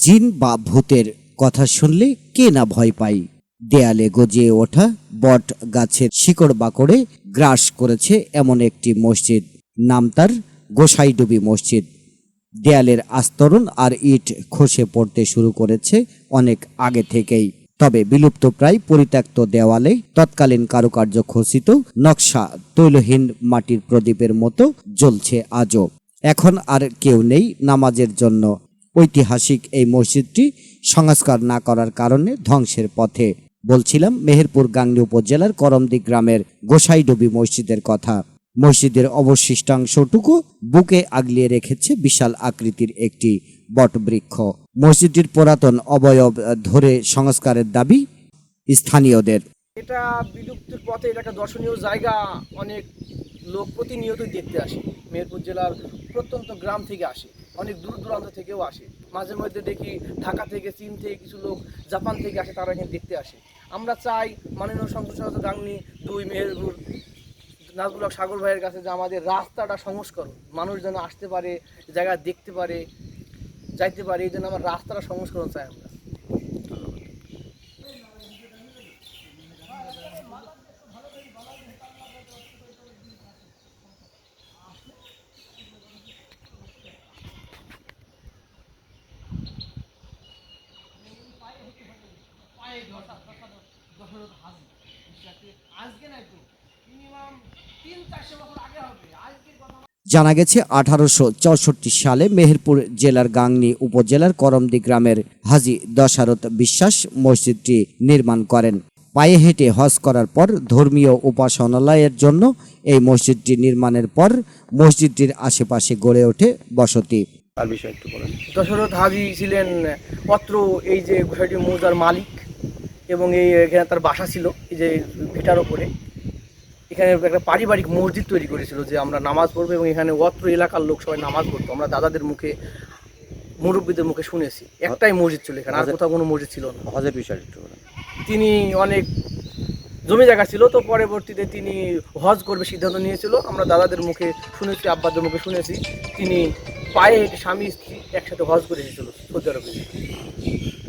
জিন বা ভূতের কথা শুনলে কে না ভয় পায়? দেয়ালে গজিয়ে ওঠা বট গাছের শিকড় বাকড়ে গ্রাস করেছে এমন একটি মসজিদ। নাম তার গোসাইডুবি মসজিদ। দেয়ালের আস্তরণ আর ইট খসে পড়তে শুরু করেছে অনেক আগে থেকেই। তবে বিলুপ্ত প্রায় পরিত্যক্ত দেওয়ালে তৎকালীন কারুকার্য খচিত নকশা তৈলহীন মাটির প্রদীপের মতো জ্বলছে আজও। এখন আর কেউ নেই নামাজের জন্য। ঐতিহাসিক এই মসজিদটি সংস্কার না করার কারণে ধ্বংসের পথে। বলছিলাম, মেহেরপুর গাংনী উপজেলার করমদি গ্রামের গোসাইডুবি মসজিদের কথা। মসজিদের অবশিষ্টাংশটুকু বুকে আগলিয়ে রেখেছে বিশাল আকৃতির একটি বটবৃক্ষ। মসজিদটির পুরাতন অবয়ব ধরে সংস্কারের দাবি স্থানীয়দের। এটা বিলুপ্তির পথে এটা একটা দর্শনীয় জায়গা। অনেক লোক প্রতিনিয়তই দেখতে আসে। মেহেরপুর জেলার প্রত্যন্ত গ্রাম থেকে আসে। অনেক দূর দূরান্ত থেকেও আসে। মাঝে মধ্যে দেখি ঢাকা থেকে, চীন থেকে কিছু লোক জাপান থেকে আসে, তারা এখানে দেখতে আসে। আমরা চাই মাননীয় সংসদ সদস্য গাংনি দুই মেহেরপুর নাজবুল সাগর ভাইয়ের কাছে যে আমাদের রাস্তাটা সংস্করণ মানুষ যেন আসতে পারে, জায়গা দেখতে পারে, যাইতে পারে, এই জন্য আমার রাস্তাটা সংস্করণ চাই আমরা। আজকে নাই তো মিনিমাম তিন চারশো বছর আগে হবে। আজকের কথা জানা গেছে আঠারোশো চৌষট্টি সালে মেহেরপুর জেলার গাংনী উপজেলার করমদি গ্রামের হাজি দশারথ বিশ্বাস মসজিদটি নির্মাণ করেন। পায়ে হেঁটে হজ করার পর ধর্মীয় উপাসনালয়ের জন্য এই মসজিদটি নির্মাণের পর মসজিদটির আশেপাশে গড়ে ওঠে বসতি। তার বিষয়ে একটু বলেন। দশরথ হাজি ছিলেন অত্র এই যে মৌজার মালিক। এবং এই এখানে তার বাসা ছিল এই যে ভিটার ওপরে। এখানে একটা পারিবারিক মসজিদ তৈরি করেছিল যে আমরা নামাজ পড়ব এবং এখানে অত্র এলাকার লোক সবাই নামাজ পড়তো। আমরা দাদাদের মুখে মুরব্বীদের মুখে শুনেছি একটাই মসজিদ ছিল এখানে আর কোথাও কোনো মসজিদ ছিল না। হজের বিষয়ে একটু তিনি অনেক জমি জায়গা ছিল তো পরবর্তীতে তিনি হজ করবে সিদ্ধান্ত নিয়েছিল। আমরা দাদাদের মুখে শুনেছি আব্বাদের মুখে শুনেছি তিনি পায়ে হেঁটে স্বামী স্ত্রী একসাথে হজ করে এসেছিল সৌদি আরবে।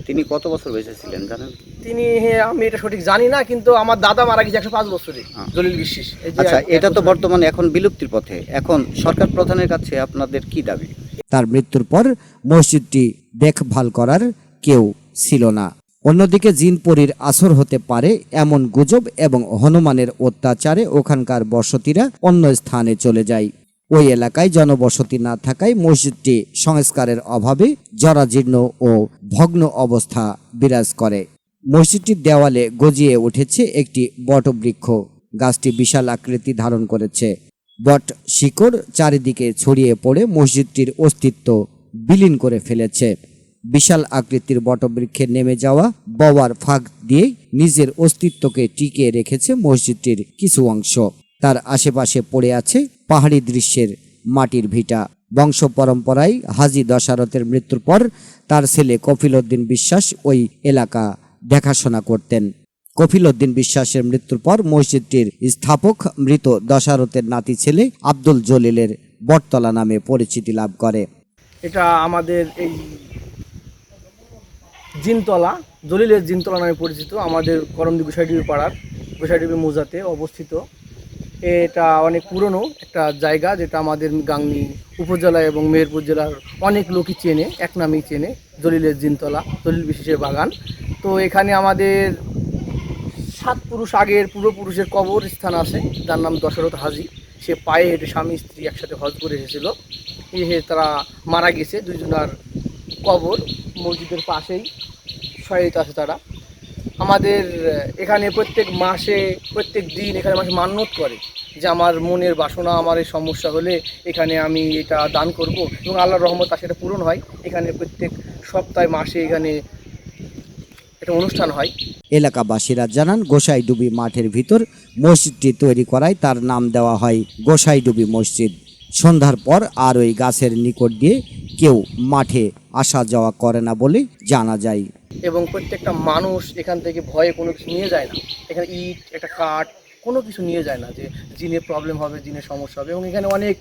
তিনি কত বছর বেঁচে ছিলেন জানেন? তিনি হ্যাঁ, আমি এটা সঠিক জানি না কিন্তু আমার দাদা মারা গেছে একশো পাঁচ বছরে হ্যাঁ। জলিল বিশ্বাস। আচ্ছা এটা তো বর্তমানে এখন বিলুপ্তির পথে। এখন সরকার প্রধানের কাছে আপনাদের কি দাবি? তার মৃত্যুর পর মসজিদটি দেখভাল করার কেউ ছিল না। অন্যদিকে জিনপরির আসর হতে পারে এমন গুজব এবং হনুমানের অত্যাচারে ওখানকার বসতিরা অন্য স্থানে চলে যায়। ওই এলাকায় জনবসতি না থাকায় মসজিদটি সংস্কারের অভাবে জরাজীর্ণ ও ভগ্ন অবস্থা বিরাজ করে। মসজিদটির দেওয়ালে গজিয়ে উঠেছে একটি বটবৃক্ষ। গাছটি বিশাল আকৃতি ধারণ করেছে। বট শিকড় চারিদিকে ছড়িয়ে পড়ে মসজিদটির অস্তিত্ব বিলীন করে ফেলেছে। বিশাল আকৃতির বটবৃক্ষে নেমে যাওয়া বওয়ার ফাঁক দিয়ে নিজের অস্তিত্বকে টিকিয়ে রেখেছে মসজিদটির কিছু অংশ। তার আশেপাশে পড়ে আছে পাহাড়ি দৃশ্যের মাটির ভিটা। বংশ পরম্পরায় হাজি দশারথের মৃত্যুর পর তার ছেলে কফিল উদ্দিন বিশ্বাস ওই এলাকা দেখাশোনা করতেন। কফিল উদ্দিন বিশ্বাসের মৃত্যুর পর মসজিদটির স্থাপক মৃত দশারথের নাতি ছেলে আব্দুল জলিলের বটতলা নামে পরিচিতি লাভ করে। এটা আমাদের এই জিনতলা, জলিলের জিনতলা নামে পরিচিত, আমাদের করমদি গোসাইডিবি পাড়ার, গোসাইডিবি মোজাতে অবস্থিত। এটা অনেক পুরনো একটা জায়গা যেটা আমাদের গাংনি উপজেলা এবং মেহেরপুর জেলার অনেক লোকই চেনে, এক নামেই চেনে, জলিলের জিনতলা, জলিল বিশেষের বাগান। তো এখানে আমাদের সাত পুরুষ আগের পূর্বপুরুষের কবর স্থান আছে, যার নাম দশরথ হাজি। সে পায়ে হেঁটে স্বামী, স্ত্রী একসাথে হজ করে এসেছিল। এসে তারা মারা গেছে দুজনার কবর মসজিদের পাশেই শহীদ আছে তারা। আমাদের এখানে প্রত্যেক মাসে, প্রত্যেক দিন এখানে মাসে মান্যত করে যে আমার মনের বাসনা, আমার এই সমস্যা হলে এখানে আমি এটা দান করব এবং আল্লাহর রহমত আর সেটা পূরণ হয়। এখানে প্রত্যেক সপ্তাহে, মাসে এখানে একটা অনুষ্ঠান হয়। এলাকাবাসীরা জানান, গোসাইডুবি মাঠের ভিতর মসজিদটি তৈরি করায় তার নাম দেওয়া হয় গোসাইডুবি মসজিদ। সন্ধ্যার পর আর ওই গাছের নিকট দিয়ে কেউ মাঠে আসা যাওয়া করে না বলে জানা যায়। এবং প্রত্যেকটা মানুষ এখান থেকে ভয়ে কোনো কিছু নিয়ে যায় না। এখানে ইট, একটা কাঠ, কোনো কিছু নিয়ে যায় না যে জিনের প্রবলেম হবে জিনের সমস্যা হবে। এবং এখানে অনেক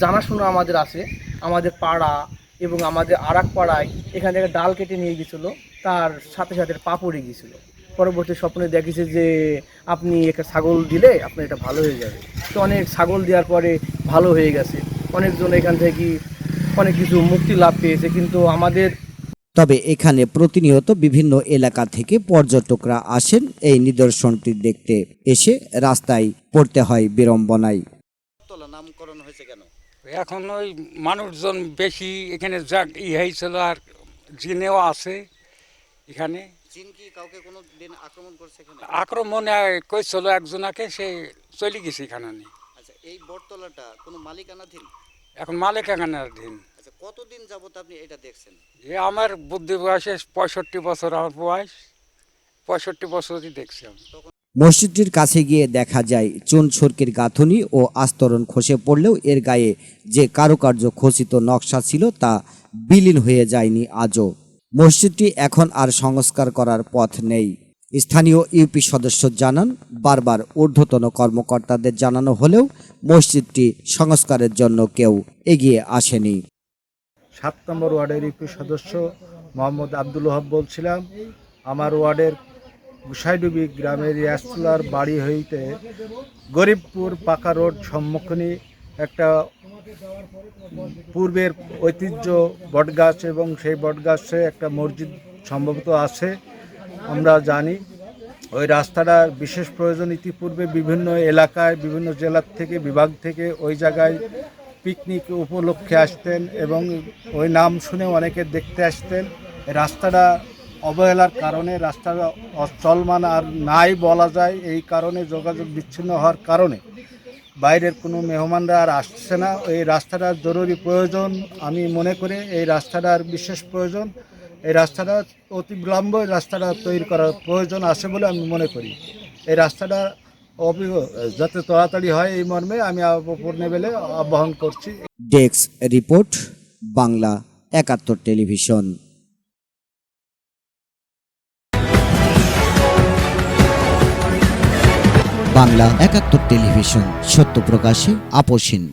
জানাশোনা আমাদের আছে। আমাদের পাড়া এবং আমাদের আরাক পাড়ায় এখান থেকে ডাল কেটে নিয়ে গেছিল তার সাথে সাথে পা পড়ে গিয়েছিল। পরবর্তী স্বপ্নে দেখেছে যে আপনি একটা ছাগল দিলে আপনার এটা ভালো হয়ে যাবে। তো অনেক ছাগল দেওয়ার পরে ভালো হয়ে গেছে। অনেকজন এখান থেকে অনেক কিছু মুক্তি লাভ পেয়েছে। কিন্তু আমাদের তবে এখানে প্রতিনিয়ত বিভিন্ন এলাকা থেকে পর্যটকরা আসেন এই নিদর্শনটি দেখতে। এসে রাস্তায় পড়তে হয় বিড়ম্বনায়। নামকরণ হয়েছে কেন? এখন ওই মানুষজন বেশি এখানে যাক ই হয়েছিল আর জিনেও আছে এখানে। চীন কি কাউকে কোনো দিন আক্রমণ করছে আক্রমণ কইছিল একজনাকে সে চলে গেছে এখানে। আচ্ছা এই বটতলাটা কোনো মালিকানাধীন? এখন মালিক এখানে দিন আচ্ছা কতদিন যাবত আপনি এটা দেখছেন? এ আমার বুদ্ধি বয়সে পঁয়ষট্টি বছর আমার বয়স। পঁয়ষট্টি বছরই দেখছি আমি। মসজিদটির কাছে গিয়ে দেখা যায় চুন ছড়কির গাঁথুনি ও আস্তরণ খসে পড়লেও এর গায়ে যে কারুকার্য খচিত নকশা ছিল তা বিলীন হয়ে যায়নি আজও। মসজিদটি এখন আর সংস্কার করার পথ নেই। স্থানীয় ইউপি সদস্য জানান বারবার ঊর্ধ্বতন কর্মকর্তাদের জানানো হলেও মসজিদটি সংস্কারের জন্য কেউ এগিয়ে আসেনি। সাত নম্বর ওয়ার্ডের ইউপি সদস্য মোহাম্মদ আব্দুল ওহাব বলছিলাম, আমার ওয়ার্ডের গুসাইডুবি গ্রামের ইয়াসুলার বাড়ি হইতে গরিবপুর পাকা রোড সম্মুখীনে একটা পূর্বের ঐতিহ্য বটগাছ এবং সেই বটগাছে একটা মসজিদ সম্ভবত আছে, আমরা জানি। ওই রাস্তাটার বিশেষ প্রয়োজন। ইতিপূর্বে বিভিন্ন এলাকায়, বিভিন্ন জেলার থেকে, বিভাগ থেকে ওই জায়গায় পিকনিক উপলক্ষে আসতেন এবং ওই নাম শুনে অনেকে দেখতে আসতেন। রাস্তাটা অবহেলার কারণে রাস্তাটা অচলমান আর নাই বলা যায়, এই কারণে যোগাযোগ বিচ্ছিন্ন হওয়ার কারণে। বাইরের কোনো মেহমানরা আর আসছে না। এই রাস্তাটার জরুরি প্রয়োজন আমি মনে করি। এই রাস্তাটার বিশেষ প্রয়োজন, এই রাস্তাটা অতি বিলম্ব রাস্তাটা তৈরি করার প্রয়োজন আছে বলে আমি মনে করি। এই রাস্তাটা যাতে তাড়াতাড়ি হয় এই মর্মে আমি উপর লেভেলে করছি। ডেস্ক রিপোর্ট, বাংলা একাত্তর টেলিভিশন। বাংলা একাত্তর টেলিভিশন, সত্য প্রকাশে আপোষহীন